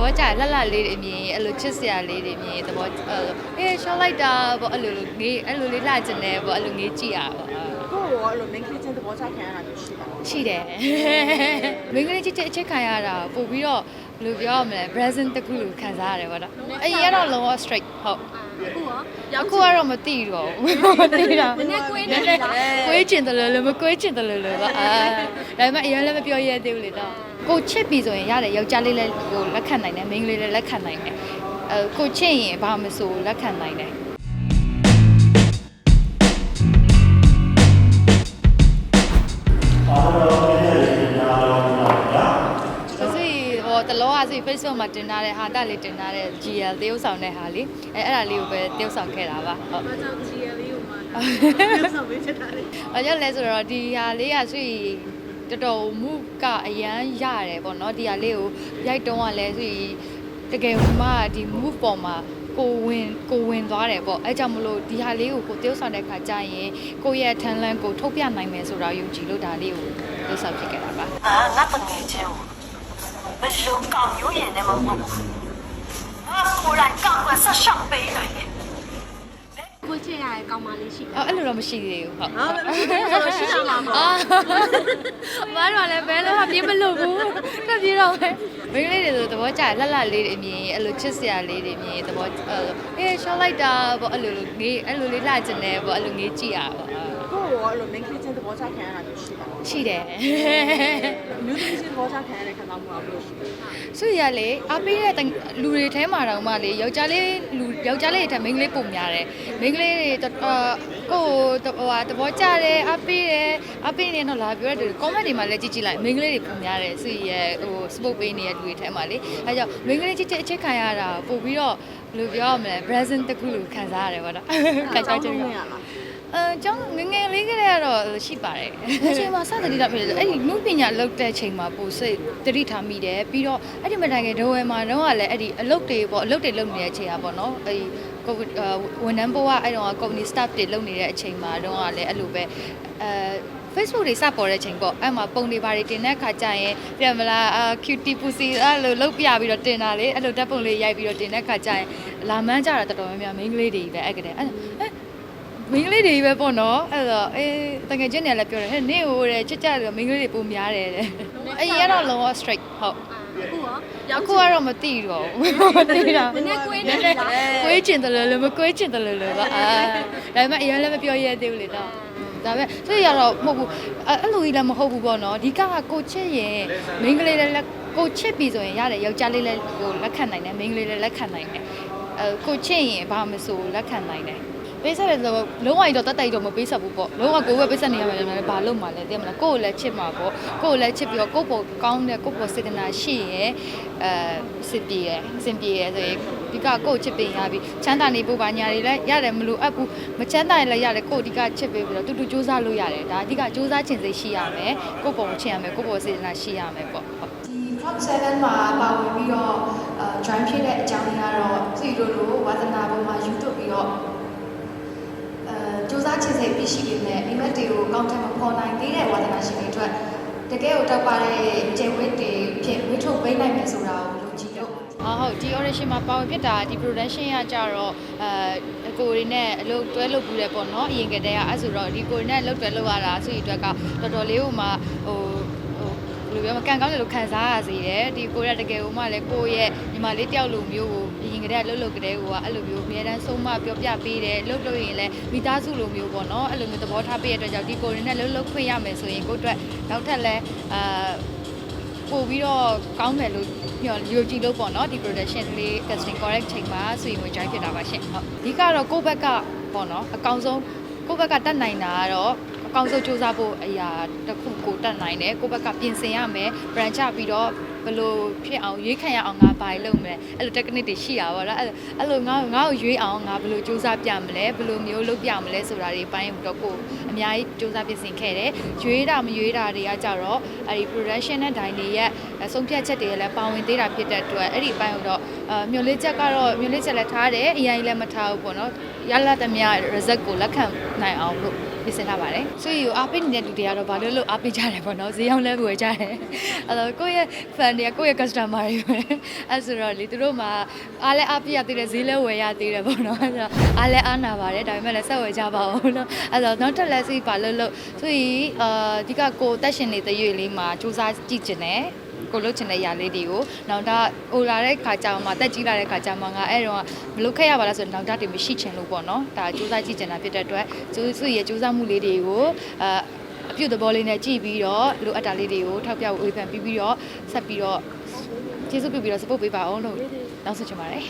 ဘောကျလှလှလေးတွေမြင်အဲ့လိုချစ်စရာလေးတွေမြင်သဘောအဲ့လိုအေးရှော့လိုက်တာပေါ့အဲ့လိုလိုငေးအဲ့လိုလေးလှကျင်တယ်ပေါ့အဲ့လိုငေးကြည့်ရပါကိုယ့်ရောအဲ့လို main ကလေးချင်းသဘောချခံရတာမျိုးရှိတာရှိတယ်မင်းကလေးချစ်ချစ်အချစ်ခံရတာပို့ပြီးတော့ဘယ်လိုပြောရမလဲ present တစ်ခုလိုခံစားရတယ်ပေါ့နော်အရင်ကတော့လုံးဝ straight ဟုတ်အခုရောအခုကတော့မသိတော့ဘူးမသိတာနည်းနည်းကွေးနေနည်းနည်းကွေးကျင်တယ်လို့လည်းမကွေးကျင်တယ်လို့လည်းပါအာဒါပေမဲ့အရင်လည်းမပြောရသေးဘူးလေတော့ ကိုချစ်ပြီဆိုရင်ရတယ်ယောက်ျားလေးလည်းကိုလက်ခံနိုင်တယ်မိန်းကလေးလည်းလက်ခံနိုင်တယ်အဲကိုချစ်ရင်ဘာမဆိုလက်ခံနိုင်တယ်ဆိုဟိုတလောကဆို Facebook မှာတင်ထားတဲ့ဟာတက်လေးတင်ထားတဲ့ GL တရုပ်ဆောင်တဲ့ဟာလေးအဲအဲ့ဒါလေးကိုပဲတရုပ်ဆောင်ခဲ့တာပါဟုတ်ဘာကြောင့် GL လေးကိုမှလောက်ဆောင်ပေးချင်တာလဲ။အကြောင်းလဲဆိုတော့ဒီဟာလေးကဆွေ တော်တော် move ကအရန်ရတယ်ပေါ့နော်ဒီဟာလေးကိုရိုက်တုံးကလည်းဆိုရင်တကယ်မှဒီ move ပေါ်မှာကိုဝင်ကိုဝင်သွားတယ်ပေါ့အဲကြောင့်မလို့ဒီဟာလေးကိုကိုတယောက်ဆောင်တဲ့ခါကြာရင်ကိုရဲ့ထန်လန်းကိုထုတ်ပြနိုင်မယ်ဆိုတာယုံကြည်လို့ဒါလေးကိုတယောက်ဆောင်ဖြစ်ခဲ့တာပါအာငါတကယ်ချင်းမလုံကောင်းရုံးရင်လည်းမဟုတ်ဘူးငါကိုယ်တိုင်ကောက်ကွယ်ဆက်ရှောက်ပေးနိုင်တယ် ချစ်ရတဲ့ကောင်းမလေးရှိတယ်အော်အဲ့လိုတော့မရှိသေးဘူးဟုတ်ဟုတ်မရှိသေးဘူးဆိုတော့ရှိတာမှာပေါ့အာဘာတော့လဲဘယ်လိုမှပြေးမလို့ဘူးတက်ပြေးတော့မယ်မိန်းကလေးတွေဆိုသဘောကျလှလှလေးတွေမြင်အဲ့လိုချစ်စရာလေးတွေမြင်သဘောအဲ့လိုအေးရှော့လိုက်တာပေါ့အဲ့လိုလိုငေးအဲ့လိုလေးလှကျင်တယ်ပေါ့အဲ့လိုငေးကြည့်ရပါကိုယ့် ရောအဲ့လို main ကလေးချင်းသဘောချခံရတာမျိုးရှိတာရှိတယ်မျိုးသမီးချင်းသဘောချခံရတဲ့ခံစားမှုကဘယ်လိုရှိလဲဆွေရလေအားပေးတဲ့လူတွေထဲမှာတော့မှလေယောက်ျားလေးလူယောက်ျားလေးတွေထက်မိန်းကလေးပုံများတယ်မိန်းကလေးတွေအာကိုဟိုဟာသဘောကျတယ်အားပေးတယ်အားပေးနေတော့လာပြောတယ် comment တွေမှာလည်းကြည့်ကြည့်လိုက်မိန်းကလေးတွေပုံများတယ်ဆွေရဟို support ပေးနေတဲ့လူတွေထဲမှာလေအဲကြောင့်မိန်းကလေးချစ်တဲ့အချစ်ခံရတာပို့ပြီးတော့ဘယ်လိုပြောရမလဲ present တစ်ခုလိုခံစားရတယ်ပေါ့နော်ခံစားချက်ရရလား အဲကျောင်းငယ်ငယ်လေးကလေးကတော့ရှိပါတယ်။အချိန်မှာစသတိထားမိတယ်။အဲ့ဒီလူပညာလောက်တဲ့ချိန်မှာပိုစိတ်တတိထားမိတယ်။ပြီးတော့အဲ့ဒီမတိုင်ခင်ဒဝဲမှာတော့ကလည်းအဲ့ဒီအလုပ်တွေပေါ့အလုပ်တွေလုပ်နေတဲ့အချိန်อ่ะပေါ့နော်။အဲ့ဒီကိုဝန်ထမ်းဘဝအဲ့တော့ company staff တွေလုပ်နေတဲ့အချိန်မှာတော့ကလည်းအဲ့လိုပဲအဲ Facebook တွေစပေါ်တဲ့အချိန်ပေါ့အဲ့မှာပုံတွေပါတွေတင်တဲ့ခါကျရင်ပြန်မလားအာ cutie pussy အဲ့လိုလုတ်ပြပြီးတော့တင်တာလေအဲ့လိုဓာတ်ပုံလေးရိုက်ပြီးတော့တင်တဲ့ခါကျရင်လာမန်းကြတာတော်တော်များများမိန်းကလေးတွေပဲအဲ့ကတည်းအဲ့အဲ့ မင်းကလေးတွေပဲပေါ့နော်အဲ့တော့အေးတကယ်ချင်းနေလည်းပြောတယ်ဟဲ့နင့်ဟိုတဲ့ချစ်ကြတယ်မင်းကလေးတွေပုံများတယ်တဲ့အရင်ကတော့လုံးဝ straight ဟုတ်အခုရောအခုကတော့မသိတော့ဘူးမသိတာနည်းနည်းကွေးနနေည်းနည်းကွေးကျင်တယ်လို့လည်းမကွေးကျင်တယ်လို့လည်းပါအာဒါပေမဲ့အရင်လည်းမပြောရသေးဘူးလေတော့ဒါပေမဲ့သူရတော့မဟုတ်ဘူးအဲ့လိုကြီးလည်းမဟုတ်ဘူးပေါ့နော်ဒီကကကိုချစ်ရင်မင်းကလေးလည်းကိုချစ်ပြီဆိုရင်ရတယ်ယောက်ျားလေးလည်းကိုလက်ခံနိုင်တယ်မင်းကလေးလည်းလက်ခံနိုင်တယ်အဲကိုချစ်ရင်ဘာမဆိုလက်ခံနိုင်တယ် ပေးဆက်တယ်ဆိုတော့လုံးဝတော့တတ်တိုက်တော့မပေးဆက်ဘူးပေါ့လုံးဝကိုယ်ပဲပေးဆက်နေရမယ်လည်းဘာလို့မှလဲသိမလားကိုယ်ကိုလည်းချစ်မှာပေါ့ကိုယ်ကိုလည်းချစ်ပြီးတော့ကိုယ့်ပေါ်ကောင်းတဲ့ကိုယ့်ပေါ်စေတနာရှိရင်အဲစစ်ပြေရယ်စင်ပြေရယ်ဆိုရင်ဒီကကိုယ့်ချစ်ပေးရပြီချမ်းသာနေဖို့ပါညာတွေလည်းရတယ်မလို့အပ်ဘူးမချမ်းသာရင်လည်းရတယ်ကိုယ့်ဒီကချစ်ပေးပြီးတော့တူတူစူးစမ်းလို့ရတယ်ဒါအဓိကစူးစမ်းခြင်းစိတ်ရှိရမယ်ကိုယ့်ပေါ်ချစ်ရမယ်ကိုယ့်ပေါ်စေတနာရှိရမယ်ပေါ့ဟုတ်ဒီ Prop 7မှာပါဝင်ပြီးတော့အဲ join ဖြစ်တဲ့အကြောင်းရင်းကတော့သူတို့လိုဝါသနာပေါ်မှာယူသွပြီးတော့အဲ စူးစမ်းချင်စိတ်ပြရှိပေမဲ့အိမ်မက်တွေကိုကောင်းတယ်မဖော်နိုင်သေးတဲ့ဝါသနာရှင်တွေအတွက်တကယ်ကိုတောက်ပါတဲ့ကျေဝတ်တွေဖြစ်ဝိထုတ်ပေးနိုင်မယ်ဆိုတာကိုလူကြည့်လို့အော်ဟုတ်ဒီ audition မှာပါဝင်ဖြစ်တာဒီ production ကကြတော့အဲအကိုတွေနဲ့အလုပ်တွဲလုပ်ပြီးတယ်ပေါ့နော်အရင်ကတည်းကအဲ့ဆိုတော့ဒီကိုတွေနဲ့အလုပ်တွဲလုပ်ရတာဆိုရင်အတွက်ကတော်တော်လေးဟိုမှာဟိုဟို ဘယ်လိုပြောမကန်ကောင်းတယ်လို့ခံစားရစေတယ်ဒီကိုရတကယ်ဟိုမှလည်းကိုယ့်ရဲ့ညီမလေးတယောက်လိုမျိုးကိုအရင်ကတည်းကလှုပ်လှုပ်ကတည်းကအဲ့လိုမျိုးအများတန်းဆုံးမပြောပြပေးတယ်လှုပ်လို့ရင်လည်းမိသားစုလိုမျိုးပေါ့နော်အဲ့လိုမျိုးသဘောထားပေးရတဲ့အတွက်ကြောင့်ဒီကိုတွေနဲ့လှုပ်လှုပ်ခွင့်ရမယ်ဆိုရင်ကိုယ့်အတွက်နောက်ထပ်လည်းအာပို့ပြီးတော့ကောင်းမယ်လို့ညော်ယုံကြည်လို့ပေါ့နော်ဒီ production လေး casting correct ချိန်မှာဆွေဝင်ကြိုင်းဖြစ်တာပါရှင်ဟုတ်အဓိကတော့ကိုယ့်ဘက်ကပေါ့နော်အကောင်ဆုံးကိုယ့်ဘက်ကတတ်နိုင်တာကတော့ အကောင်ဆုံးစူးစမ်းဖို့အရာတစ်ခုကိုတတ်နိုင်တယ်ကိုယ့်ဘက်ကပြင်ဆင်ရမယ် branch ချပြီးတော့ဘယ်လိုဖြစ်အောင်ရွေးခံရအောင်ငါဘာလုပ်မလဲအဲ့လို technique တွေရှိရပါတော့အဲ့အဲ့လိုငါငါ့ကိုရွေးအောင်ငါဘယ်လိုစူးစမ်းပြမလဲဘယ်လိုမျိုးလုပ်ပြမလဲဆိုတာတွေပိုင်းတော့ကိုအများကြီးစူးစမ်းပြင်ဆင်ခဲ့တယ်ရွေးတာမရွေးတာတွေကကြတော့အဲ့ဒီ production နဲ့ dine တွေရဲ့ဆုံးဖြတ်ချက်တွေလည်းပါဝင်သေးတာဖြစ်တဲ့အတွက်အဲ့ဒီပိုင်းတော့အမျိုးလေးချက်ကတော့မျိုးလေးချက်လည်းထားတယ်အရင်လည်းမထားဘူးပေါ့နော်ရလာသမျှ result ကိုလက်ခံနိုင်အောင်လို့ ပြင်ဆင်ထားပါတယ်ဆိုရီကိုအားပေးနေတဲ့လူတွေကတော့ဘာလို့လို့အားပေးကြတယ်ပေါ့နော်ဈေးရောက်လဲဝယ်ကြတယ်အဲ့တော့ကိုယ့်ရဲ့ fan တွေကကိုယ့်ရဲ့ customer တွေပဲအဲ့ဆိုတော့လေသူတို့မှာအားလဲအားပေးရသေးတယ်ဈေးလဲဝယ်ရသေးတယ်ပေါ့နော်အဲ့တော့အားလဲအားနာပါတယ်ဒါပေမဲ့လည်းဆက်ဝယ်ကြပါဦးလို့အဲ့တော့နောက်ထပ်လက်စီပါလို့လို့ဆိုရီအာဒီကကိုတက်ရှင်နေတဲ့ရွေလေးမှာစူးစမ်းကြည့်ကျင်တယ် ကိုလုတ်ချင်တဲ့ຢာလေးတွေကိုနောက်တော့ဟိုလာတဲ့ခါကြောင်မှာတက်ကြီးလာတဲ့ခါကြောင်မှာငါအဲ့တော့မလုပ်ခဲ့ရပါလားဆိုတော့နောက်တော့တင်မရှိချင်လို့ပေါ့နော်ဒါစူးစမ်းကြည့်ချင်တာဖြစ်တဲ့အတွက်စူးစူးရဲ့စူးစမ်းမှုလေးတွေကိုအာအပြုတ်သဘောလေးနဲ့ကြည့်ပြီးတော့လိုအပ်တာလေးတွေကိုထောက်ပြဝေဖန်ပြီးပြီးတော့ဆက်ပြီးတော့ကျေးဇူးပြုပြီးတော့ support ပေးပါအောင်လို့တောင်းဆိုချင်ပါတယ်